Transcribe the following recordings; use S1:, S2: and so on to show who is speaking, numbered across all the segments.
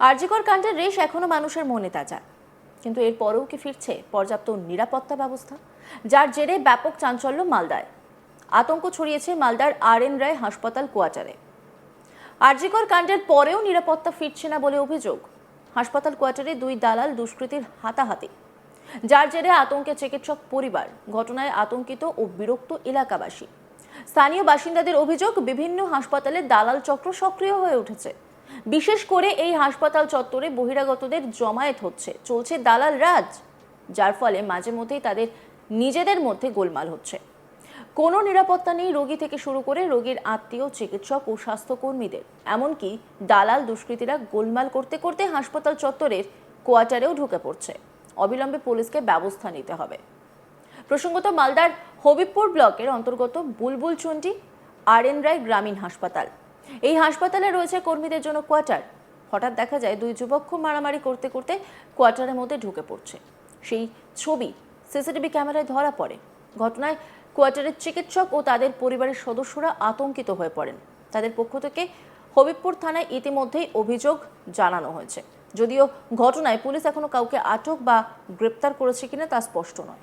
S1: আরজিকর কাণ্ডের রেশ এখনও মানুষের মনে তাজা। কিন্তু এর পরেও কি ফিরছে পর্যাপ্ত নিরাপত্তা ব্যবস্থা? যার জেরে ব্যাপক চাঞ্চল্য মালদায়। আতঙ্ক ছড়িয়েছে মালদার আর এন রায় হাসপাতাল কোয়ার্টারে। আরজিকর কাণ্ডের পরেও নিরাপত্তা ফিরছে না বলে অভিযোগ। হাসপাতাল কোয়ার্টারে দুই দালাল দুষ্কৃতীর হাতাহাতি। যার জেরে আতঙ্কে চিকিৎসক পরিবার, ঘটনায় আতঙ্কিত ও বিরক্ত এলাকাবাসী। স্থানীয় বাসিন্দাদের অভিযোগ, বিভিন্ন হাসপাতালে দালাল চক্র সক্রিয় হয়ে উঠেছে। বিশেষ করে এই হাসপাতাল চত্বরে বহিরাগতদের জমায়েত হচ্ছে। চলছে দালাল রাজ, যার ফলে মাঝে মধ্যেই তাদের নিজেদের মধ্যে গোলমাল হচ্ছে। কোনো নিরাপত্তা নেই রোগী থেকে শুরু করে রোগীর আত্মীয়, চিকিৎসক ও স্বাস্থ্যকর্মীদের। এমনকি দালাল দুষ্কৃতীরা গোলমাল করতে করতে হাসপাতাল চত্বরের কোয়ার্টারেও ঢুকে পড়ছে। অবিলম্বে পুলিশকে ব্যবস্থা নিতে হবে। প্রসঙ্গত মালদার হবিবপুর ব্লকের অন্তর্গত বুলবুল চন্ডি আর এন রায় গ্রামীণ হাসপাতাল। এই হাসপাতালে রয়েছে কর্মীদের জন্য কোয়ার্টার। হঠাৎ দেখা যায় দুই যুবক খুব মারামারি করতে করতে কোয়ার্টারের মধ্যে ঢুকে পড়ছে। সেই ছবি সিসিটিভি ক্যামেরায় ধরা পড়ে। ঘটনায় কোয়ার্টারের চিকিৎসক ও তাদের পরিবারের সদস্যরা আতঙ্কিত হয়ে পড়েন। তাদের পক্ষ থেকে হবিবপুর থানায় ইতিমধ্যেই অভিযোগ জানানো হয়েছে। যদিও ঘটনায় পুলিশ এখনও কাউকে আটক বা গ্রেপ্তার করেছে কিনা তা স্পষ্ট নয়।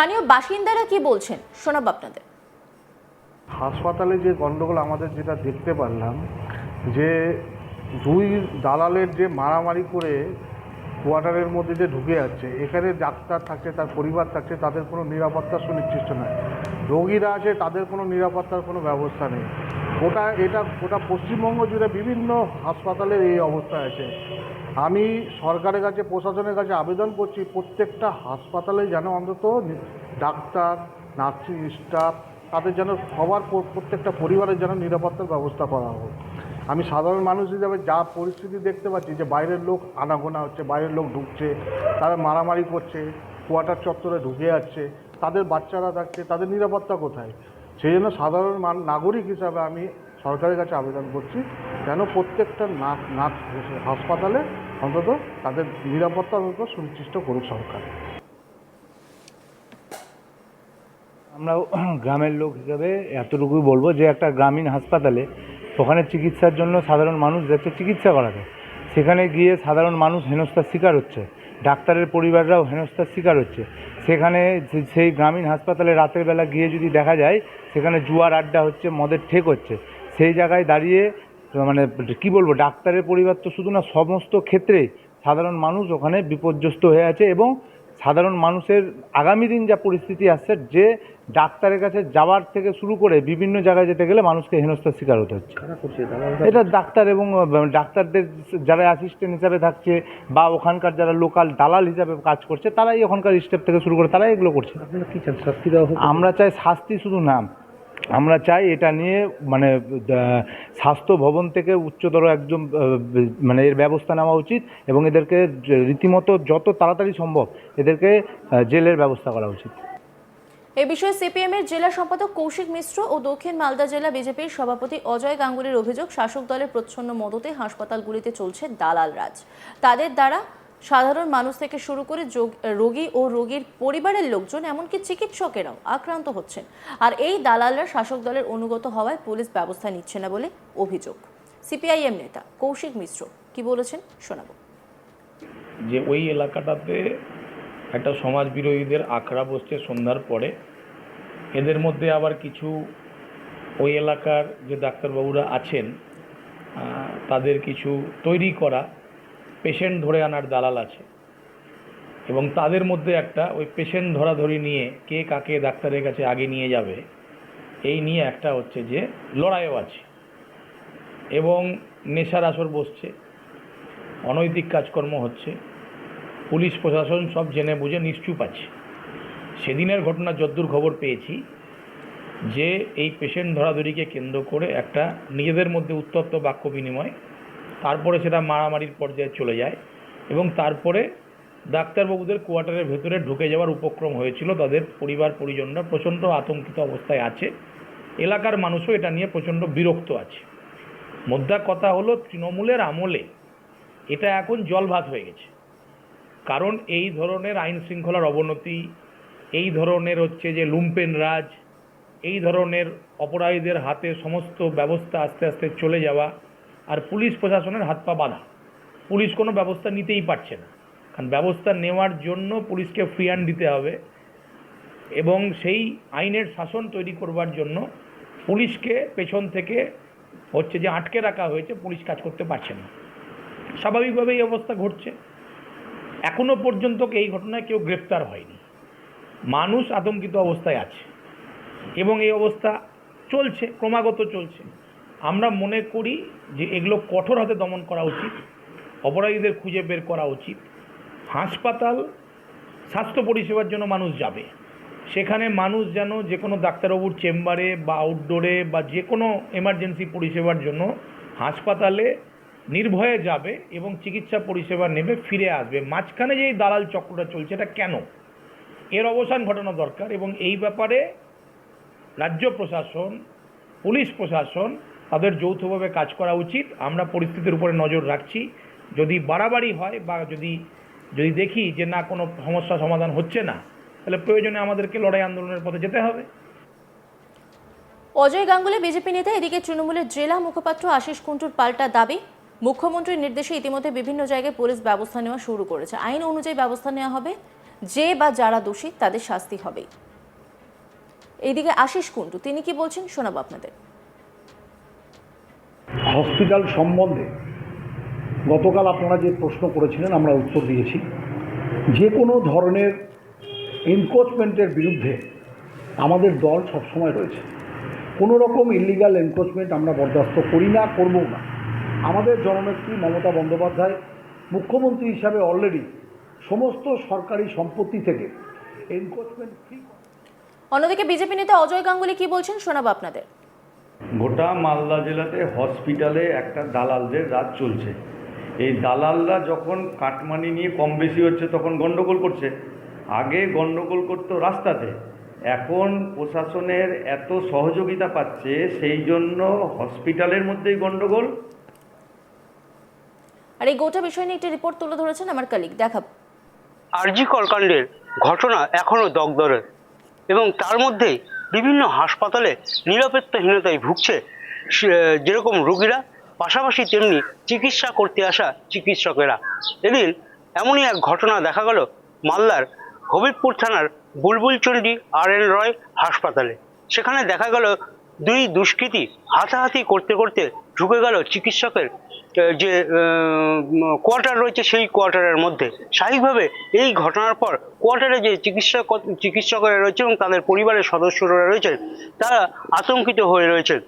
S1: স্থানীয় বাসিন্দারা কি বলছেন? শোনাব আপনাদের।
S2: হাসপাতালে যে গণ্ডগোল আমাদের যেটা দেখতে পারলাম, যে দুই দালালের যে মারামারি করে কোয়ার্টারের মধ্যে যে ঢুকে যাচ্ছে, এখানে ডাক্তার থাকছে, তার পরিবার থাকছে, তাদের কোনো নিরাপত্তা সুনিশ্চিত নয়। রোগীরা আছে তাদের কোনো নিরাপত্তার কোনো ব্যবস্থা নেই। ওটা, এটা গোটা পশ্চিমবঙ্গ জুড়ে বিভিন্ন হাসপাতালের এই অবস্থা আছে। আমি সরকারের কাছে, প্রশাসনের কাছে আবেদন করছি, প্রত্যেকটা হাসপাতালে যেন অন্তত ডাক্তার, নার্সিং স্টাফ, তাদের যেন সবার প্রত্যেকটা পরিবারের যেন নিরাপত্তার ব্যবস্থা করা হোক। আমি সাধারণ মানুষ হিসাবে যা পরিস্থিতি দেখতে পাচ্ছি যে বাইরের লোক আনাগোনা হচ্ছে, বাইরের লোক ঢুকছে, তারা মারামারি করছে, কোয়ার্টার চত্বরে ঢুকে যাচ্ছে তাদের বাচ্চারা থাকছে, তাদের নিরাপত্তা কোথায়? সেই জন্য সাধারণ নাগরিক হিসাবে আমি সরকারের কাছে আবেদন করছি, যেন প্রত্যেকটা নাচ নাচ হাসপাতালে অন্তত তাদের নিরাপত্তা অন্তত সুনিশ্চিত করুক সরকার।
S3: আমরা গ্রামের লোক হিসাবে এতটুকুই বলব যে একটা গ্রামীণ হাসপাতালে ওখানে চিকিৎসার জন্য সাধারণ মানুষ যাচ্ছে চিকিৎসা করাতে। সেখানে গিয়ে সাধারণ মানুষ হেনস্থার শিকার হচ্ছে। ডাক্তারের পরিবাররাও হেনস্থার শিকার হচ্ছে। সেখানে সেই গ্রামীণ হাসপাতালে রাতের বেলা গিয়ে যদি দেখা যায়, সেখানে জুয়ার আড্ডা হচ্ছে, মদের ঠেক হচ্ছে। সেই জায়গায় দাঁড়িয়ে মানে কি বলব, ডাক্তারের পরিবার তো শুধু না, সমস্ত ক্ষেত্রে সাধারণ মানুষ ওখানে বিপর্যস্ত হয়ে আছে এবং সাধারণ মানুষের আগামী দিন যা পরিস্থিতি আসছে যে ডাক্তারের কাছে যাওয়ার থেকে শুরু করে বিভিন্ন জায়গায় যেতে গেলে মানুষকে হেনস্থার শিকার হতে হচ্ছে। এটা ডাক্তার এবং ডাক্তারদের যারা অ্যাসিস্ট্যান্ট হিসাবে থাকছে বা ওখানকার যারা লোকাল দালাল হিসাবে কাজ করছে তারাই ওখানকার স্টেপ থেকে শুরু করে তারাই এগুলো করছে। আমরা চাই শাস্তি শুধু না আমরা চাই এটা নিয়ে মানে স্বাস্থ্য ভবন থেকে উচ্চতর একজন মানে এর ব্যবস্থা নেওয়া উচিত এবং এদেরকে রীতিমতো যত তাড়াতাড়ি সম্ভব এদেরকে জেলের ব্যবস্থা করা উচিত।
S1: এ বিষয়ে সিপিএম এর জেলা সম্পাদক কৌশিক মিশ্র ও দক্ষিণ মালদা জেলা বিজেপির সভাপতি অজয় গাঙ্গুলির অভিযোগ, শাসক দলের প্রচ্ছন্ন মদতে হাসপাতালগুলিতে চলছে দালাল রাজ। তাদের দ্বারা সাধারণ মানুষ থেকে শুরু করে রোগী ও রোগীর পরিবারের লোকজন, এমনকি চিকিৎসকেরাও আক্রান্ত হচ্ছেন। আর এই দালালরা শাসক দলের অনুগত হওয়ায় পুলিশ ব্যবস্থা নিচ্ছে না বলে অভিযোগ। সিপিআইএম নেতা কৌশিক মিশ্র কি বলেছেন শোনাবো।
S4: যে ওই এলাকাটাতে একটা সমাজ বিরোধীদের আখড়া বসছে সন্ধ্যার পরে। এদের মধ্যে আবার কিছু ওই এলাকার যে ডাক্তারবাবুরা আছেন তাদের কিছু তৈরি করা পেশেন্ট ধরে আনার দালাল আছে। এবং তাদের মধ্যে একটা ওই পেশেন্ট ধরাধরি নিয়ে কে কাকে ডাক্তারের কাছে আগে নিয়ে যাবে, এই নিয়ে একটা হচ্ছে যে লড়াইও আছে। এবং নেশার আসর বসছে, অনৈতিক কাজকর্ম হচ্ছে, পুলিশ প্রশাসন সব জেনে বুঝে নিশ্চুপ আছে। সেদিনের ঘটনা যদ্দূর খবর পেয়েছি যে এই পেশেন্ট ধরাধরিকে কেন্দ্র করে একটা নিজেদের মধ্যে উত্তপ্ত বাক্য বিনিময় তারপরে সেটা মারামারির পর্যায়ে চলে যায় এবং তারপরে ডাক্তারবাবুদের কোয়ার্টারের ভেতরে ঢুকে যাওয়ার উপক্রম হয়েছিল। তাদের পরিবার, পরিজনরা প্রচণ্ড আতঙ্কিত অবস্থায় আছে। এলাকার মানুষও এটা নিয়ে প্রচণ্ড বিরক্ত আছে। মোদ্দা কথা হলো, তৃণমূলের আমলে এটা এখন জলভাত হয়ে গেছে। কারণ এই ধরনের আইন শৃঙ্খলার অবনতি, এই ধরনের হচ্ছে যে লুম্পেন রাজ, এই ধরনের অপরাধীদের হাতে সমস্ত ব্যবস্থা আস্তে আস্তে চলে যাওয়া আর পুলিশ প্রশাসনের হাত পা বাঁধা। পুলিশ কোনো ব্যবস্থা নিতেই পারছে না। কারণ ব্যবস্থা নেওয়ার জন্য পুলিশকে ফ্রি হ্যান্ড দিতে হবে এবং সেই আইনের শাসন তৈরি করবার জন্য পুলিশকে পেছন থেকে হচ্ছে যে আটকে রাখা হয়েছে, পুলিশ কাজ করতে পারছে না। স্বাভাবিকভাবে এই অবস্থা ঘটছে। এখনও পর্যন্ত এই ঘটনায় কেউ গ্রেপ্তার হয়নি। মানুষ আতঙ্কিত অবস্থায় আছে এবং এই অবস্থা চলছে, ক্রমাগত চলছে। আমরা মনে করি যে এগুলো কঠোর হাতে দমন করা উচিত, অপরাধীদের খুঁজে বের করা উচিত। হাসপাতাল, স্বাস্থ্য পরিষেবার জন্য মানুষ যাবে। সেখানে মানুষ যেন যে কোনো ডাক্তারবাবুর চেম্বারে বা আউটডোরে বা যে কোনো এমার্জেন্সি পরিষেবার জন্য হাসপাতালে নির্ভয়ে যাবে এবং চিকিৎসা পরিষেবা নেবে, ফিরে আসবে। মাঝখানে যে দালাল চক্রটা চলছে, এটা কেন? এর অবসান ঘটানো দরকার এবং এই ব্যাপারে রাজ্য প্রশাসন, পুলিশ প্রশাসন তাদের যৌথভাবে কাজ করা উচিত। আমরা পরিস্থিতির উপরে নজর রাখছি। যদি বাড়াবাড়ি হয় বা যদি যদি দেখি যে না, কোনো সমস্যা সমাধান হচ্ছে না, তাহলে প্রয়োজনে আমাদেরকে লড়াই আন্দোলনের পথে যেতে হবে।
S1: অজয় গাঙ্গুলি, বিজেপি নেতা, এদিকে তৃণমূলের জেলা মুখপাত্র আশিস কুন্টুর পাল্টা দাবি। মুখ্যমন্ত্রীর নির্দেশে ইতিমধ্যে বিভিন্ন জায়গায় পুলিশ ব্যবস্থা নেওয়া শুরু করেছে। আইন অনুযায়ী ব্যবস্থা নেওয়া হবে। যে বা যারা দোষী, তাদের শাস্তি হবে। এইদিকে আশিস কুন্টু, তিনি কি বলছেন শোনাবো আপনাদের।
S5: হসপিটাল সম্বন্ধে গতকাল আপনারা যে প্রশ্ন করেছিলেন, আমরা উত্তর দিয়েছি। যে কোনো ধরনের এনক্রোচমেন্টের বিরুদ্ধে আমাদের দল সবসময় রয়েছে। কোনো রকম ইলিগাল এনক্রোচমেন্ট আমরা বরদাস্ত করি না, করবও না। আমাদের জননেত্রী মমতা বন্দ্যোপাধ্যায় মুখ্যমন্ত্রী হিসাবে অলরেডি সমস্ত সরকারি সম্পত্তি থেকে এনক্রোচমেন্ট ফ্রি
S1: অন্যদিকে বিজেপি নেতা অজয় গাঙ্গুলি কি বলছেন শোনাবো আপনাদের।
S6: গোটা মালদা জেলাতে হসপিটালে একটা দালালদের রাজ চলছে। এই দালালরা যখন কাটমানি নিয়ে কম বেশি হচ্ছে তখন গন্ডগোল করছে। আগে গন্ডগোল করতো রাস্তাতে। এখন প্রশাসনের এত সহযোগিতা পাচ্ছে সেই জন্য হসপিটালের মধ্যেই গন্ডগোল।
S1: আর এই গোটা বিষয় নিয়ে একটি রিপোর্ট তুলে ধরেছেন আমার কালিক দেখাবো।
S7: আরজি কাণ্ডের ঘটনা এখনও দগদরে এবং তার মধ্যেই বিভিন্ন হাসপাতালে নিরাপত্তাহীনতায় ভুগছে যেরকম রোগীরা, পাশাপাশি তেমনি চিকিৎসা করতে আসা চিকিৎসকেরা। এদিন এমনই এক ঘটনা দেখা গেল মালদার হবিবপুর থানার বুলবুলচন্ডী আর এন রয় হাসপাতালে। সেখানে দেখা গেল দুই দুষ্কৃতী হাতাহাতি করতে করতে ঢুকে গেল চিকিৎসকের যে কোয়ার্টার রয়েছে সেই কোয়ার্টারের মধ্যে। স্বাভাবিকভাবে এই ঘটনার পর কোয়ার্টারে যে চিকিৎসক, চিকিৎসকরা রয়েছে এবং তাদের পরিবারের সদস্যরা রয়েছেন তারা আতঙ্কিত হয়ে রয়েছেন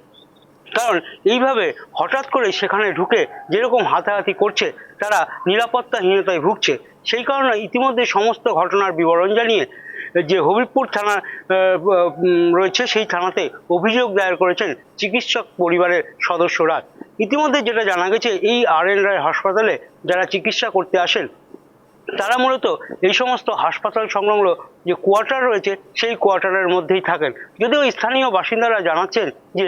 S7: কারণ এইভাবে হঠাৎ করে সেখানে ঢুকে যেরকম হাতাহাতি করছে, তারা নিরাপত্তাহীনতায় ভুগছে। সেই কারণে ইতিমধ্যে সমস্ত ঘটনার বিবরণ জানিয়ে যে হবিবপুর থানা রয়েছে সেই থানাতে অভিযোগ দায়ের করেছেন চিকিৎসক পরিবারের সদস্যরা। ইতিমধ্যে যেটা জানা গেছে, এই আর এন রায় হাসপাতালে যারা চিকিৎসা করতে আসেন, তারা মূলত এই সমস্ত হাসপাতাল সংলগ্ন যে কোয়ার্টার রয়েছে, সেই কোয়ার্টারের মধ্যেই থাকেন। যদিও স্থানীয় বাসিন্দারা জানাচ্ছেন যে,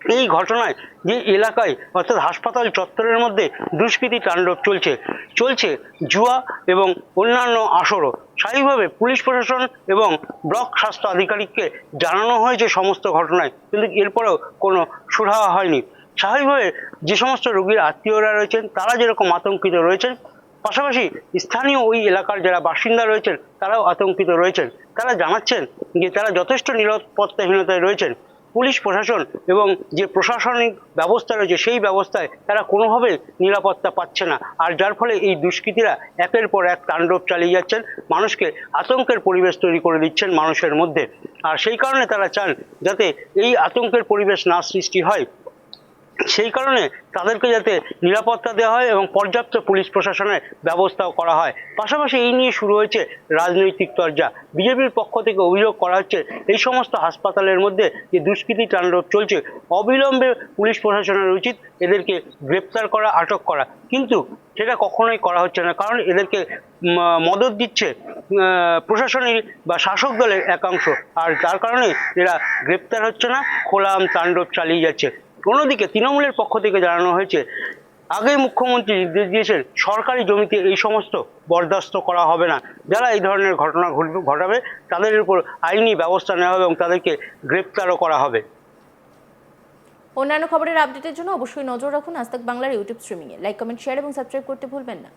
S7: এই ঘটনায় যে এলাকায় অর্থাৎ হাসপাতাল চত্বরের মধ্যে দুষ্কৃতি তাণ্ডব চলছে চলছে জুয়া এবং অন্যান্য আসরও। স্বাভাবিকভাবে পুলিশ প্রশাসন এবং ব্লক স্বাস্থ্য আধিকারিককে জানানো হয়েছে সমস্ত ঘটনায়, কিন্তু এরপরেও কোনো সুরাহা হয়নি। স্বাভাবিকভাবে যে সমস্ত রোগীর আত্মীয়রা রয়েছেন, তারা যেরকম আতঙ্কিত রয়েছেন, পাশাপাশি স্থানীয় ওই এলাকার যারা বাসিন্দা রয়েছেন, তারাও আতঙ্কিত রয়েছেন। তারা জানাচ্ছেন যে তারা যথেষ্ট নিরাপত্তাহীনতায় রয়েছেন। পুলিশ, প্রশাসন এবং যে প্রশাসনিক ব্যবস্থা রয়েছে, সেই ব্যবস্থায় তারা কোনোভাবে নিরাপত্তা পাচ্ছে না। আর যার ফলে এই দুষ্কৃতীরা একের পর এক তাণ্ডব চালিয়ে যাচ্ছেন, মানুষকে আতঙ্কের পরিবেশ তৈরি করে দিচ্ছেন মানুষের মধ্যে। আর সেই কারণে তারা চান যাতে এই আতঙ্কের পরিবেশ না সৃষ্টি হয়। সেই কারণে তাদেরকে যাতে নিরাপত্তা দেওয়া হয় এবং পর্যাপ্ত পুলিশ প্রশাসনের ব্যবস্থাও করা হয়। পাশাপাশি এই নিয়ে শুরু হয়েছে রাজনৈতিক চর্চা বিজেপির পক্ষ থেকে অভিযোগ করা হচ্ছে এই সমস্ত হাসপাতালের মধ্যে যে দুষ্কৃতি তাণ্ডব চলছে অবিলম্বে পুলিশ প্রশাসনের উচিত এদেরকে গ্রেপ্তার করা আটক করা। কিন্তু সেটা কখনোই করা হচ্ছে না কারণ এদেরকে মদত দিচ্ছে আহ, প্রশাসনিক বা শাসক দলের একাংশ। আর যার কারণে এরা গ্রেপ্তার হচ্ছে না খোলাম তাণ্ডব চালিয়ে যাচ্ছে। অন্যদিকে তৃণমূলের পক্ষ থেকে জানানো হয়েছে, আগেই মুখ্যমন্ত্রী নির্দেশ দিয়েছেন সরকারি জমিতে এই সমস্ত বরদাস্ত করা হবে না। যারা এই ধরনের ঘটনা ঘটবে তাদের উপর আইনি ব্যবস্থা নেওয়া হবে এবং তাদেরকে গ্রেপ্তারও করা হবে।
S1: অন্যান্য খবরের আপডেটের জন্য অবশ্যই নজর রাখুন আজ বাংলার ইউটিউব স্ট্রিমিংয়ে। লাইক, কমেন্ট, শেয়ার এবং সাবস্ক্রাইব করতে ভুলবেন না।